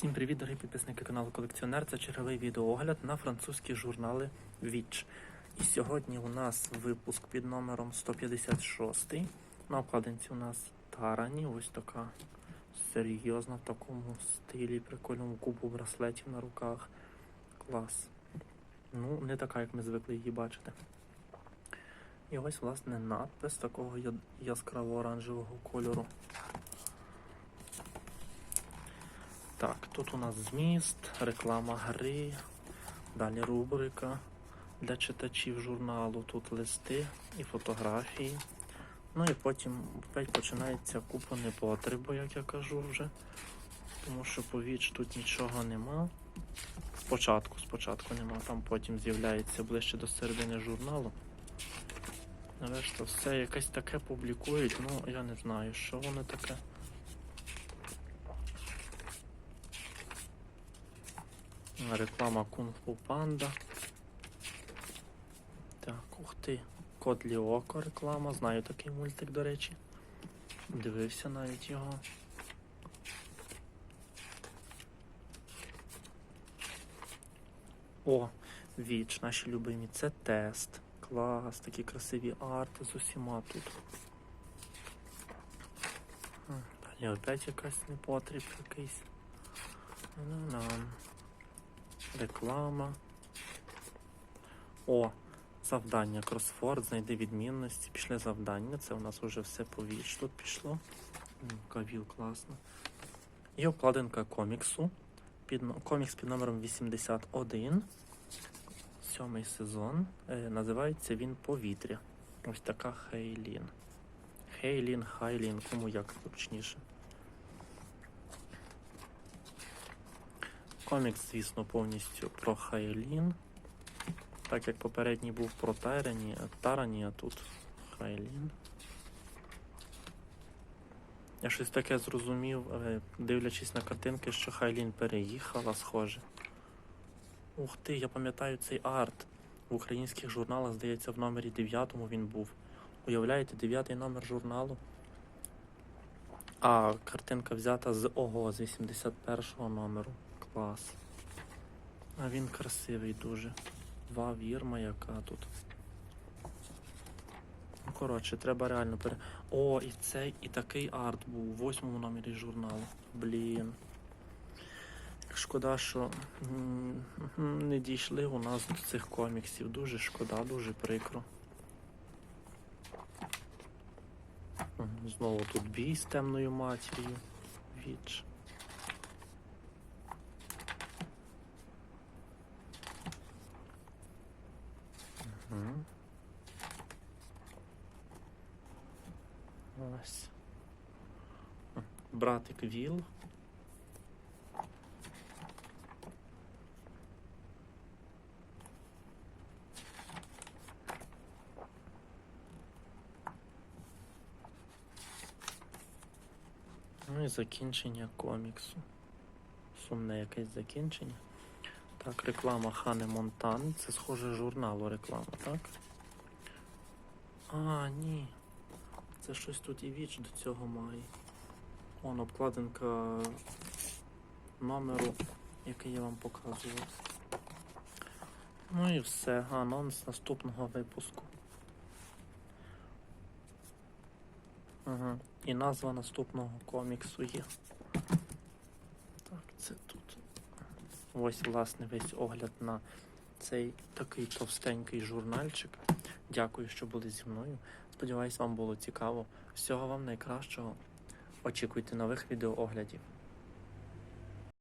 Всім привіт, дорогі підписники каналу Колекціонер. Це черговий відеоогляд на французькі журнали Віч. І сьогодні у нас випуск під номером 156. На обкладинці у нас Тарані, ось така серйозна в такому стилі, прикольному купу браслетів на руках. Клас. Ну, не така, як ми звикли її бачити. І ось, власне, надпис такого яскраво-оранжевого кольору. Так, тут у нас зміст, реклама гри, далі рубрика для читачів журналу, тут листи і фотографії. Ну і потім опять починається купа непотребу, як я кажу вже. Тому що по віч тут нічого нема. Спочатку, спочатку нема, там потім з'являється ближче до середини журналу. Решта все якесь таке публікують, ну я не знаю, що воно таке. Реклама Кунг-Фу Панда. Так, ух ти. Кот Ліоко реклама. Знаю такий мультик, до речі. Дивився навіть його. О, віч, наші любимі. Це тест. Клас, такі красиві арти з усіма тут. Далі опять якась непотріб якийсь. Реклама. О, завдання. Кросфорд, знайди відмінності. Пішли завдання. Це у нас вже все по тут пішло. Кавіл класно. І обкладинка коміксу. Під, комікс під номером 81. Сьомий сезон. Е, називається він Повітря. Ось така Хейлін. Хейлін, Хайлін, кому як зручніше. Комікс, звісно, повністю про Хайлін. Так як попередній був про Тарані, Тарані, а тут Хайлін. Я щось таке зрозумів, е, дивлячись на картинки, що Хайлін переїхала, схоже. Ух ти, я пам'ятаю цей арт. В українських журналах, здається, в номері 9 він був. Уявляєте, дев'ятий номер журналу. А картинка взята з ОГО, з 81-го номеру. Клас. А він красивий дуже. Два вірма, яка тут. Ну, коротше, треба реально пере. О, і цей, і такий арт був у восьмому номері журналу. Блін. Шкода, що не дійшли у нас до цих коміксів. Дуже шкода, дуже прикро. Знову тут бій з темною матір'ю. Віч. Ось. Братик Віл. Ну і закінчення коміксу. Сумне якесь закінчення. Так, реклама Хане Монтан. Це схоже журналу реклама, так? А, ні. Це щось тут і віч до цього має. Он обкладинка номеру, який я вам показував. Ну і все. Анонс наступного випуску. Угу. І назва наступного коміксу є. Так, це тут. Ось, власне, весь огляд на цей такий товстенький журнальчик. Дякую, що були зі мною. Сподіваюсь, вам було цікаво. Всього вам найкращого. Очікуйте нових відеооглядів.